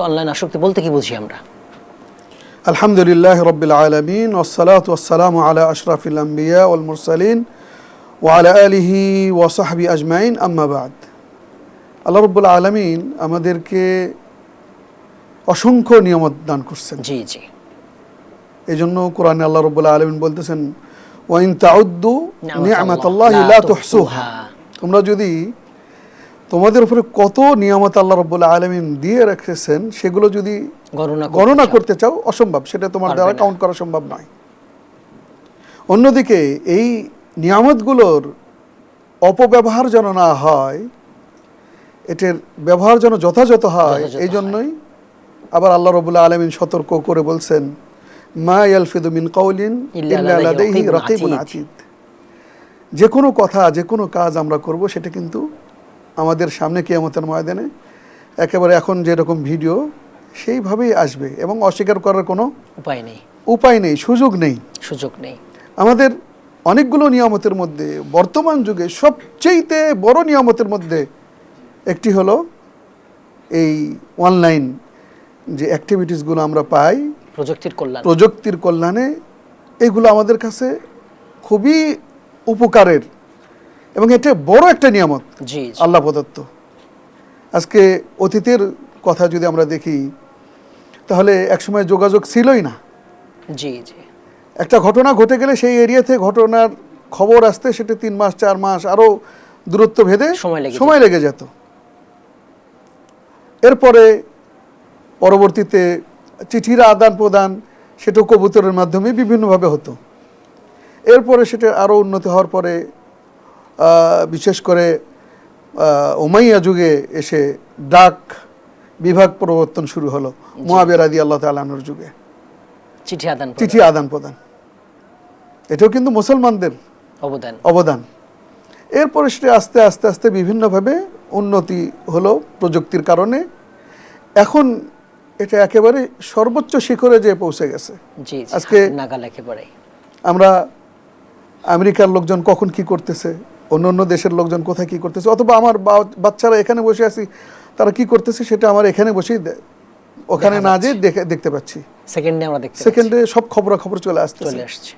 Online আসক্তি বলতে কি বুঝি আমরা? আলহামদুলিল্লাহ আল্লাহ রব্বুল আমাদেরকে অসংখ্য নিয়ামত দান করছেন। জি জি। এই জন্য কোরআনে আল্লাহ রব্বুল আলমিন বলতেছেন ওয়াইন তাউদ্দু নিয়ামাত আল্লাহ তোমরা যদি তোমাদের উপরে কত নিয়ামত আল্লাহ রব্বুল আলমিন দিয়ে রেখেছেন সেগুলো যদি গণনা করতে চাও। অসম্ভব। সেটা তোমার দ্বারা কাউন্ট করা সম্ভব নয়। অন্যদিকে এই নিয়ামতগুলোর অপব্যবহার যেন না হয় এটার ব্যবহার যেন যথাযথ হয় এই জন্যই আবার আল্লাহ রবুল্লা আলমিন সতর্ক করে বলছেন মা যে কোনো কথা যে কোনো কাজ আমরা করব সেটা কিন্তু আমাদের সামনে কিয়ামতের ময়দানে। একেবারে এখন যেরকম ভিডিও সেইভাবেই আসবে এবং অস্বীকার করার কোনো উপায় নেই। উপায় নেই সুযোগ নেই। সুযোগ নেই। আমাদের অনেকগুলো নিয়ামতের মধ্যে বর্তমান যুগে সবচেয়েতে বড় নিয়ামতের মধ্যে একটি হলো এই অনলাইন যে অ্যাক্টিভিটিসগুলো আমরা পাই। প্রযুক্তির কল্যাণ। প্রযুক্তির কল্যাণে এগুলো আমাদের কাছে খুবই উপকারের এবং এটা বড় একটা নিয়ামত আল্লাহ প্রদত্ত। আজকে অতীতের কথা যদি আমরা দেখি তাহলে একসময় যোগাযোগ ছিলই না। জি জি। একটা ঘটনা ঘটে গেলে সেই এরিয়াতে ঘটনার খবর আসতে সেটা তিন মাস চার মাস আরও দূরত্ব ভেদে সময় লেগে যেত। এরপরে পরবর্তীতে চিঠির আদান প্রদান সেটা কবুতরের মাধ্যমে বিভিন্নভাবে হতো। এরপরে সেটা আরও উন্নতি হওয়ার পরে বিশেষ করে উমাইয়া যুগে এসে ডাক বিভাগ প্রবর্তন শুরু হলো মোয়াবের আদি আল্লাহ তালানোর যুগে। চিঠি আদান চিঠি আদান প্রদান। এটাও কিন্তু মুসলমানদের অবদান। অবদান। এরপরে সেটা আস্তে আস্তে আস্তে বিভিন্নভাবে উন্নতি হলো প্রযুক্তির কারণে। এখন এটা একেবারে সর্বোচ্চ শিখরে যে পৌঁছে গেছে। আজকে- নাগাল একেবারে আমরা আমেরিকার লোকজন কখন কি করতেছে অন্য অন্য দেশের লোকজন কোথায় কি করতেছে? অথবা আমার বাচ্চারা এখানে বসে আছি তারা কি করতেছে সেটা আমার এখানে বসেই ওখানে না দেখে দেখতে পাচ্ছি। সেকেন্ডে আমরা দেখতে সেকেন্ডে সব খবরাখবর চলে পাচ্ছি, আসতেছে। চলে আসছে।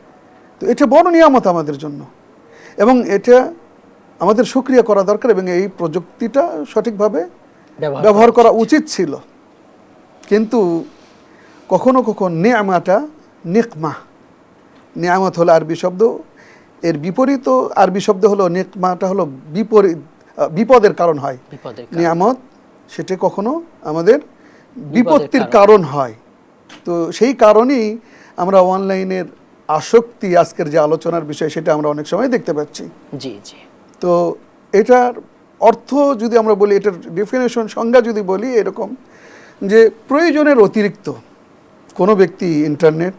তো এটা বড় নিয়ামত আমাদের জন্য। এবং এটা আমাদের সুক্রিয়া করা দরকার এবং এই প্রযুক্তিটা সঠিকভাবে ব্যবহার করা উচিত ছিল। কিন্তু কখনো কখনো নিয়ামাটা নিকমা। নিয়ামত হলো আরবি শব্দ এর বিপরীত আরবি শব্দ হলো নিকমাটা হলো বিপরীত বিপদের কারণ হয়। নিয়ামত সেটা কখনো আমাদের বিপত্তির কারণ। কারণ হয়। তো সেই কারণেই আমরা অনলাইনের আসক্তি আজকের যে আলোচনার বিষয় সেটা আমরা অনেক সময় দেখতে পাচ্ছি। জি জি। তো এটার অর্থ যদি আমরা বলি এটার ডেফিনেশন সংজ্ঞা যদি বলি এরকম যে প্রয়োজনের অতিরিক্ত কোনো ব্যক্তি ইন্টারনেট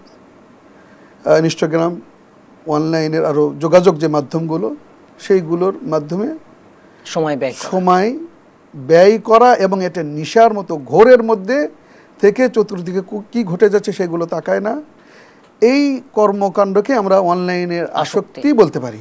ইনস্টাগ্রাম অনলাইনের আরও যোগাযোগ যে মাধ্যমগুলো সেইগুলোর মাধ্যমে সময় ব্যয় করা। সময় ব্যয় করা এবং এটা নিশার মতো ঘোরের মধ্যে থেকে চতুর্দিকে কু- ঘটে যাচ্ছে সেগুলো তাকায় না এই কর্মকাণ্ডকে আমরা অনলাইনের। আসক্তি বলতে পারি